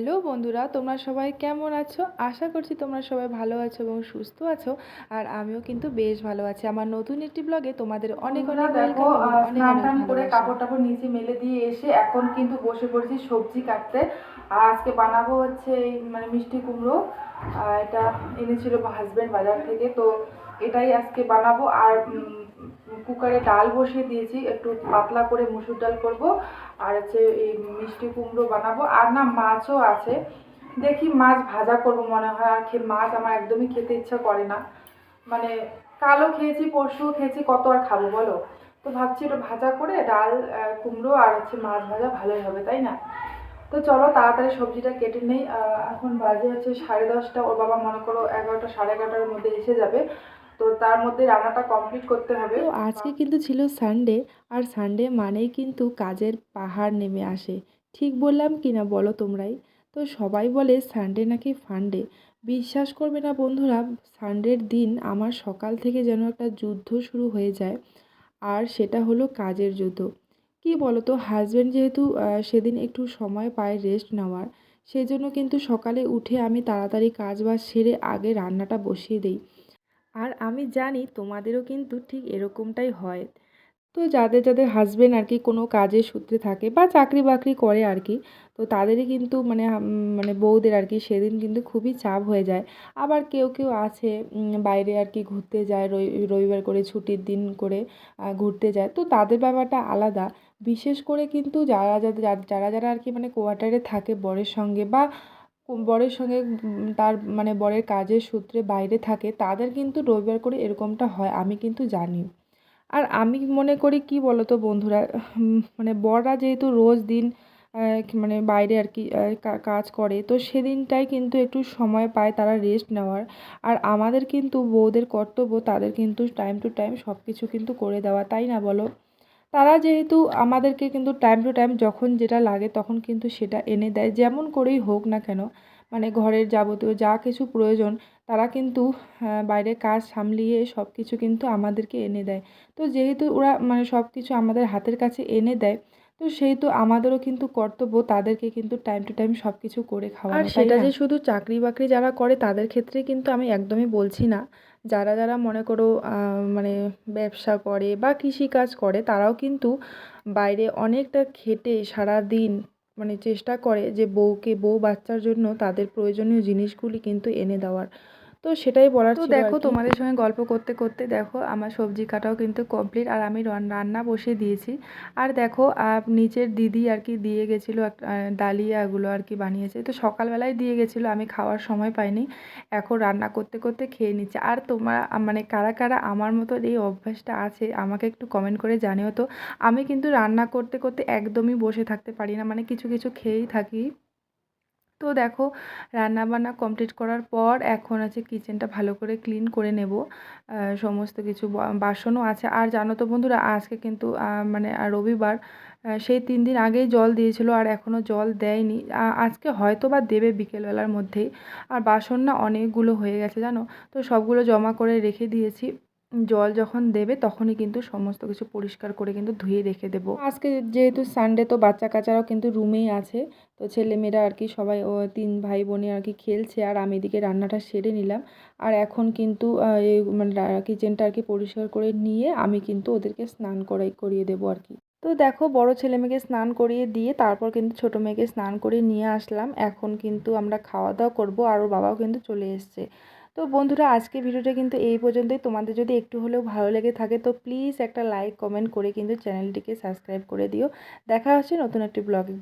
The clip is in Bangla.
হ্যালো বন্ধুরা তোমরা সবাই কেমন আছো? আশা করছি তোমরা সবাই ভালো আছো এবং সুস্থ আছো। আর আমিও কিন্তু বেশ ভালো আছি। আমার নতুন একটি ব্লগে তোমাদের অনেক অনেক দেখো স্নান টান করে কাপড় টাপড় নিচে মেলে দিয়ে এসে এখন কিন্তু বসে পড়েছি সবজি কাটতে। আর আজকে বানাবো হচ্ছে এই মানে মিষ্টি কুমড়ো। এটা এনেছিল হাজব্যান্ড বাজার থেকে তো এটাই আজকে বানাবো। আর কুকারে ডাল বসিয়ে দিয়েছি, একটু পাতলা করে মুসুর ডাল করব, আর হচ্ছে এই মিষ্টি কুমড়ো বানাবো, আর না মাছও আছে। দেখি মাছ ভাজা করব মনে হয়, আর খে- মাছ আমার একদমই খেতে ইচ্ছা করে না। মানে কালো খেয়েছি পরশু খেয়েছি, কত আর খাব বলো? তো ভাবছি একটু ভাজা করে ডাল কুমড়ো আর হচ্ছে মাছ ভাজা ভালোই হবে, তাই না? তো চলো তাড়াতাড়ি সবজিটা কেটে নেই এখন বাজে হচ্ছে সাড়ে দশটা, ওর বাবা মনে করো এগারোটা, সাড়ে এগারোটার মধ্যে এসে যাবে। তো তার মধ্যে রান্নাটা কমপ্লিট করতে হবে। তো আজকে কিন্তু ছিল সানডে আর সানডে মানেই কিন্তু কাজের পাহাড় নেমে আসে। ঠিক বললাম কি না বলো তোমরাই? তো সবাই বলে সানডে নাকি ফান্ডে বিশ্বাস করবে না বন্ধুরা সানডের দিন আমার সকাল থেকে যেন একটা যুদ্ধ শুরু হয়ে যায়, আর সেটা হলো কাজের যুদ্ধ। কি বলো তো হাজব্যান্ড যেহেতু সেদিন একটু সময় পায় রেস্ট নেওয়ার সেই জন্য কিন্তু সকালে উঠে আমি তাড়াতাড়ি কাজ বাজ সেরে আগে রান্নাটা বসিয়ে দিই। আর আমি জানি তোমাদেরও কিন্তু ঠিক এরকমটাই হয়। তো যাদের যাদের হাজবেন্ড আর কি কোনো কাজের সূত্রে থাকে বা চাকরি বাকরি করে আর কি তো তাদেরই কিন্তু মানে মানে বউদের আর কি সেদিন কিন্তু খুবই চাপ হয়ে যায়। আবার কেউ কেউ আছে বাইরে আর কি ঘুরতে যায় রবি রবিবার করে ছুটির দিন করে ঘুরতে যায়। তো তাদের ব্যাপারটা আলাদা। বিশেষ করে কিন্তু যারা, যাদের যারা যারা আর কি মানে কোয়ার্টারে থাকে বরের সঙ্গে বা বরের সঙ্গে তার মানে বরের কাজের সূত্রে বাইরে থাকে, তাদের কিন্তু রবিবার করে এরকমটা হয়, আমি কিন্তু জানি আর আমি মনে করি, কি বলো তো বন্ধুরা মানে বররা যেহেতু রোজ দিন মানে বাইরে আর কি কাজ করে, তো সেদিনটাই কিন্তু একটু সময় পায় তারা রেস্ট নেওয়ার। আর আমাদের কিন্তু বউদের কর্তব্য, তাদের কিন্তু টাইম টু টাইম সব কিছু কিন্তু করে দেওয়া, তাই না বলো? তারা যেহেতু আমাদেরকে কিন্তু টাইম টু টাইম যখন যেটা লাগে তখন কিন্তু সেটা এনে দেয়। যেমন করেই হোক না কেন মানে ঘরের যাবতীয় যা কিছু প্রয়োজন, তারা কিন্তু বাইরে কাজ সামলিয়ে সব কিছু কিন্তু আমাদেরকে এনে দেয়। তো যেহেতু ওরা মানে সব কিছু আমাদের হাতের কাছে এনে দেয় তো সেহেতু আমাদেরও কিন্তু কর্তব্য তাদেরকে কিন্তু টাইম টু টাইম সব কিছু করে খাওয়া আর সেটা যে শুধু চাকরি বাকরি যারা করে তাদের ক্ষেত্রে কিন্তু আমি একদমই বলছি না। যারা যারা মনে করো মানে ব্যবসা করে বা কৃষিকাজ করে তারাও কিন্তু বাইরে অনেকটা খেটে সারা দিন মানে চেষ্টা করে যে বউকে বউ বাচ্চার জন্য তাদের প্রয়োজনীয় জিনিসগুলি কিন্তু এনে দেওয়ার। তো সেটাই বলার তো দেখো তোমাদের সঙ্গে গল্প করতে করতে দেখো আমার সবজি কাটাও কিন্তু কমপ্লিট আর আমি রান- রান্না বসিয়ে দিয়েছি। আর দেখো নিচের দিদি আর কি দিয়ে গেছিল ডালিয়াগুলো আর কি বানিয়েছে। তো সকালবেলায় দিয়ে গেছিল আমি খাওয়ার সময় পাইনি। এখন রান্না করতে করতে খেয়ে নিচ্ছে। আর তোমার মানে কারা কারা আমার মতো এই অভ্যাসটা আছে আমাকে একটু কমেন্ট করে জানিও তো। আমি কিন্তু রান্না করতে করতে একদমই বসে থাকতে পারি না মানে কিছু কিছু খেয়েই থাকি। তো দেখো রান্না বান্না কমপ্লিট করার পর এখন আছে কিচেনটা ভালো করে ক্লিন করে নেব। সমস্ত কিছু বাসনও আছে। আর জানো তো বন্ধুরা, আজকে কিন্তু মানে রবিবার সেই তিন দিন আগেই জল দিয়েছিল আর এখনও জল দেয়নি। আজকে হয়তো বা দেবে বিকেলবেলার মধ্যেই। আর বাসন না অনেকগুলো হয়ে গেছে জানো? তো সবগুলো জমা করে রেখে দিয়েছি। জল যখন দেবে তখনই কিন্তু সমস্ত কিছু পরিষ্কার করে কিন্তু ধুয়ে রেখে দেবো। আজকে যেহেতু সানডে তো বাচ্চা কাচ্চারাও কিন্তু রুমেই আছে, তো ছেলেমেয়েরা আর কি সবাই তিন ভাই বোনে আর কি খেলছে আর আমি এদিকে রান্নাটা সেরে নিলাম। আর এখন কিন্তু মানে কিচেনটা আর কি পরিষ্কার করে নিয়ে আমি কিন্তু ওদেরকে স্নান করাই, করিয়ে দেবো আর কি। তো দেখো বড় ছেলে মেয়েকে স্নান করিয়ে দিয়ে তারপর কিন্তু ছোটো মেয়েকে স্নান করিয়ে নিয়ে আসলাম। এখন কিন্তু আমরা খাওয়া দাওয়া করব আর ওর বাবাও কিন্তু চলে এসছে। তো বন্ধুরা, আজকে ভিডিওটা কিন্তু এই পর্যন্তই। তোমাদের যদি একটু হলেও ভালো লেগে থাকে, তো প্লিজ একটা লাইক কমেন্ট করে কিন্তু চ্যানেলটিকে সাবস্ক্রাইব করে দিও। দেখা হচ্ছে নতুন একটি ব্লগে